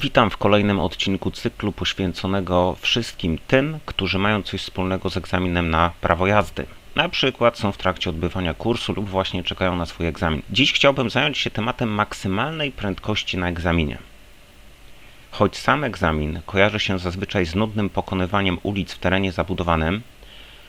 Witam w kolejnym odcinku cyklu poświęconego wszystkim tym, którzy mają coś wspólnego z egzaminem na prawo jazdy. Na przykład są w trakcie odbywania kursu lub właśnie czekają na swój egzamin. Dziś chciałbym zająć się tematem maksymalnej prędkości na egzaminie. Choć sam egzamin kojarzy się zazwyczaj z nudnym pokonywaniem ulic w terenie zabudowanym,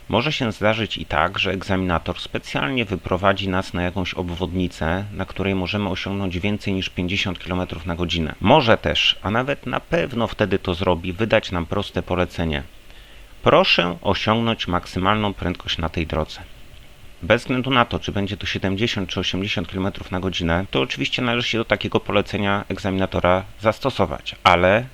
może się zdarzyć i tak, że egzaminator specjalnie wyprowadzi nas na jakąś obwodnicę, na której możemy osiągnąć więcej niż 50 km na godzinę. Może też, a nawet na pewno wtedy to zrobi, wydać nam proste polecenie. Proszę osiągnąć maksymalną prędkość na tej drodze. Bez względu na to, czy będzie to 70 czy 80 km na godzinę, to oczywiście należy się do takiego polecenia egzaminatora zastosować, ale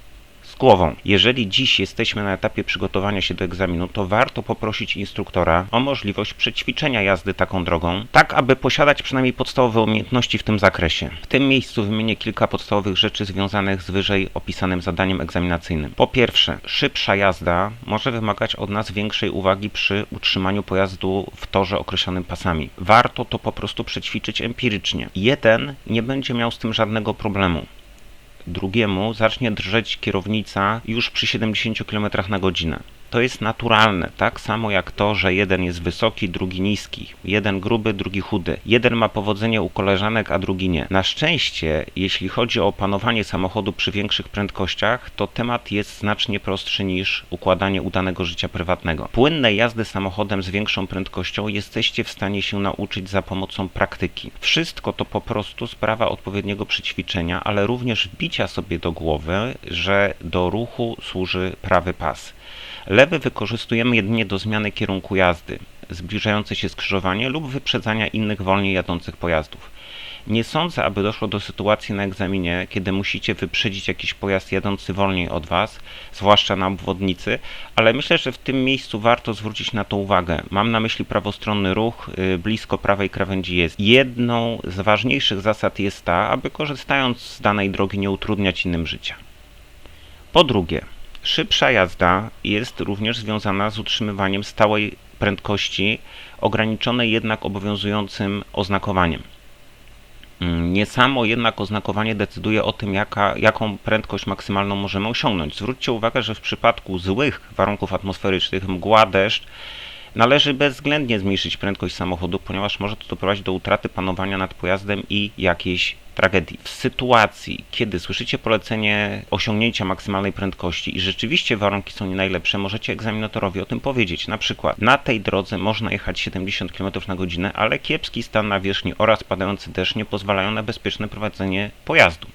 z głową. Jeżeli dziś jesteśmy na etapie przygotowania się do egzaminu, to warto poprosić instruktora o możliwość przećwiczenia jazdy taką drogą, tak aby posiadać przynajmniej podstawowe umiejętności w tym zakresie. W tym miejscu wymienię kilka podstawowych rzeczy związanych z wyżej opisanym zadaniem egzaminacyjnym. Po pierwsze, szybsza jazda może wymagać od nas większej uwagi przy utrzymaniu pojazdu w torze określonym pasami. Warto to po prostu przećwiczyć empirycznie. Jeden nie będzie miał z tym żadnego problemu drugiemu zacznie drżeć kierownica już przy 70 km na godzinę. To jest naturalne, tak samo jak to, że jeden jest wysoki, drugi niski, jeden gruby, drugi chudy. Jeden ma powodzenie u koleżanek, a drugi nie. Na szczęście, jeśli chodzi o opanowanie samochodu przy większych prędkościach, to temat jest znacznie prostszy niż układanie udanego życia prywatnego. Płynnej jazdy samochodem z większą prędkością jesteście w stanie się nauczyć za pomocą praktyki. Wszystko to po prostu sprawa odpowiedniego przećwiczenia, ale również wbicia sobie do głowy, że do ruchu służy prawy pas. Lewy wykorzystujemy jedynie do zmiany kierunku jazdy, zbliżające się skrzyżowanie lub wyprzedzania innych wolniej jadących pojazdów. Nie sądzę, aby doszło do sytuacji na egzaminie, kiedy musicie wyprzedzić jakiś pojazd jadący wolniej od Was, zwłaszcza na obwodnicy, ale myślę, że w tym miejscu warto zwrócić na to uwagę. Mam na myśli prawostronny ruch, yy, blisko prawej krawędzi jest. Jedną z ważniejszych zasad jest ta, aby korzystając z danej drogi nie utrudniać innym życia. Po drugie, Szybsza jazda jest również związana z utrzymywaniem stałej prędkości, ograniczonej jednak obowiązującym oznakowaniem. Nie samo jednak oznakowanie decyduje o tym, jaka, jaką prędkość maksymalną możemy osiągnąć. Zwróćcie uwagę, że w przypadku złych warunków atmosferycznych, mgła, deszcz, należy bezwzględnie zmniejszyć prędkość samochodu, ponieważ może to doprowadzić do utraty panowania nad pojazdem i jakiejś tragedii. W sytuacji, kiedy słyszycie polecenie osiągnięcia maksymalnej prędkości i rzeczywiście warunki są nie najlepsze, możecie egzaminatorowi o tym powiedzieć. Na przykład, na tej drodze można jechać 70 km na godzinę, ale kiepski stan nawierzchni oraz padający deszcz nie pozwalają na bezpieczne prowadzenie pojazdu.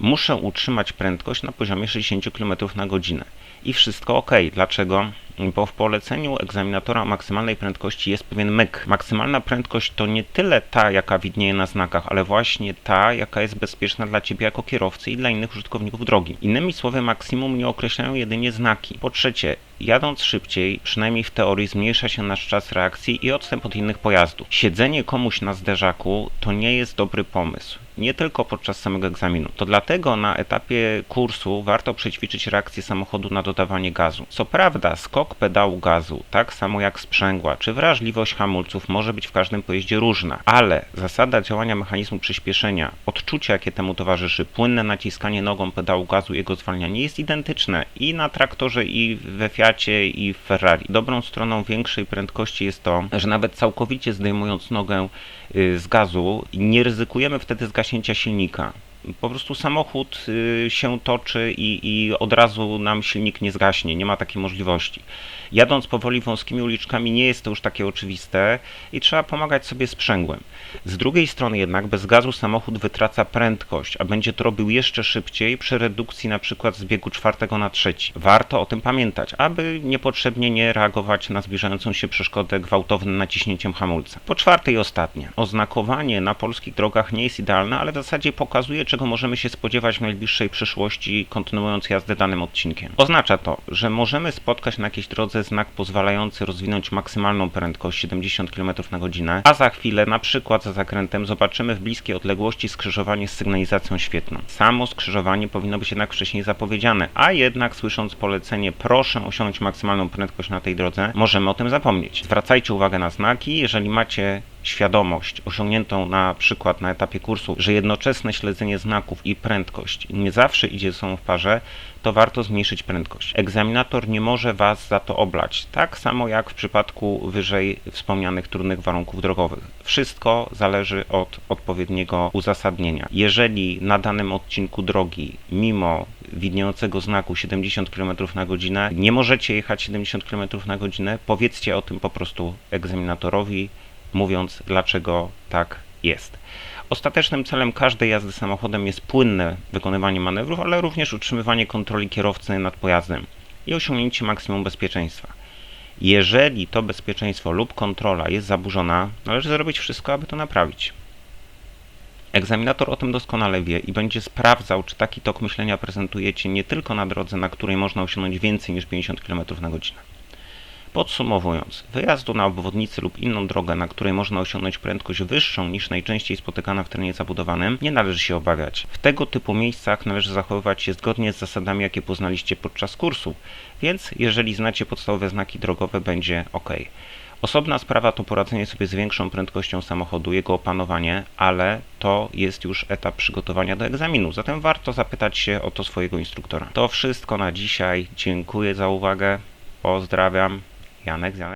Muszę utrzymać prędkość na poziomie 60 km na godzinę. I wszystko ok. Dlaczego? Bo w poleceniu egzaminatora maksymalnej prędkości jest pewien myk. Maksymalna prędkość to nie tyle ta, jaka widnieje na znakach, ale właśnie ta, jaka jest bezpieczna dla Ciebie jako kierowcy i dla innych użytkowników drogi. Innymi słowy, maksimum nie określają jedynie znaki. Po trzecie, jadąc szybciej, przynajmniej w teorii, zmniejsza się nasz czas reakcji i odstęp od innych pojazdów. Siedzenie komuś na zderzaku to nie jest dobry pomysł nie tylko podczas samego egzaminu. To dlatego na etapie kursu warto przećwiczyć reakcję samochodu na dodawanie gazu. Co prawda, skok pedału gazu, tak samo jak sprzęgła, czy wrażliwość hamulców może być w każdym pojeździe różna, ale zasada działania mechanizmu przyspieszenia, odczucie jakie temu towarzyszy, płynne naciskanie nogą pedału gazu jego zwalnianie jest identyczne i na traktorze, i we Fiacie, i w Ferrari. Dobrą stroną większej prędkości jest to, że nawet całkowicie zdejmując nogę y, z gazu, nie ryzykujemy wtedy zgasić gaśnięcia silnika. Po prostu samochód y, się toczy i, i od razu nam silnik nie zgaśnie, nie ma takiej możliwości. Jadąc powoli wąskimi uliczkami nie jest to już takie oczywiste i trzeba pomagać sobie sprzęgłem. Z drugiej strony jednak bez gazu samochód wytraca prędkość, a będzie to robił jeszcze szybciej przy redukcji na przykład z biegu czwartego na trzeci. Warto o tym pamiętać, aby niepotrzebnie nie reagować na zbliżającą się przeszkodę gwałtownym naciśnięciem hamulca. Po czwarte i ostatnie, oznakowanie na polskich drogach nie jest idealne, ale w zasadzie pokazuje, czego możemy się spodziewać w najbliższej przyszłości, kontynuując jazdę danym odcinkiem. Oznacza to, że możemy spotkać na jakiejś drodze znak pozwalający rozwinąć maksymalną prędkość 70 km na godzinę, a za chwilę, na przykład za zakrętem, zobaczymy w bliskiej odległości skrzyżowanie z sygnalizacją świetną. Samo skrzyżowanie powinno być jednak wcześniej zapowiedziane, a jednak słysząc polecenie proszę osiągnąć maksymalną prędkość na tej drodze, możemy o tym zapomnieć. Zwracajcie uwagę na znaki, jeżeli macie świadomość osiągniętą na przykład na etapie kursu, że jednoczesne śledzenie znaków i prędkość nie zawsze idzie ze sobą w parze, to warto zmniejszyć prędkość. Egzaminator nie może Was za to oblać, tak samo jak w przypadku wyżej wspomnianych trudnych warunków drogowych. Wszystko zależy od odpowiedniego uzasadnienia. Jeżeli na danym odcinku drogi, mimo widniejącego znaku 70 km na godzinę, nie możecie jechać 70 km na godzinę, powiedzcie o tym po prostu egzaminatorowi, mówiąc dlaczego tak jest. Ostatecznym celem każdej jazdy samochodem jest płynne wykonywanie manewrów, ale również utrzymywanie kontroli kierowcy nad pojazdem i osiągnięcie maksimum bezpieczeństwa. Jeżeli to bezpieczeństwo lub kontrola jest zaburzona, należy zrobić wszystko, aby to naprawić. Egzaminator o tym doskonale wie i będzie sprawdzał, czy taki tok myślenia prezentujecie nie tylko na drodze, na której można osiągnąć więcej niż 50 km na godzinę. Podsumowując, wyjazdu na obwodnicę lub inną drogę, na której można osiągnąć prędkość wyższą niż najczęściej spotykana w terenie zabudowanym, nie należy się obawiać. W tego typu miejscach należy zachowywać się zgodnie z zasadami, jakie poznaliście podczas kursu, więc jeżeli znacie podstawowe znaki drogowe, będzie ok. Osobna sprawa to poradzenie sobie z większą prędkością samochodu, jego opanowanie, ale to jest już etap przygotowania do egzaminu, zatem warto zapytać się o to swojego instruktora. To wszystko na dzisiaj. Dziękuję za uwagę. Pozdrawiam. Et un examen.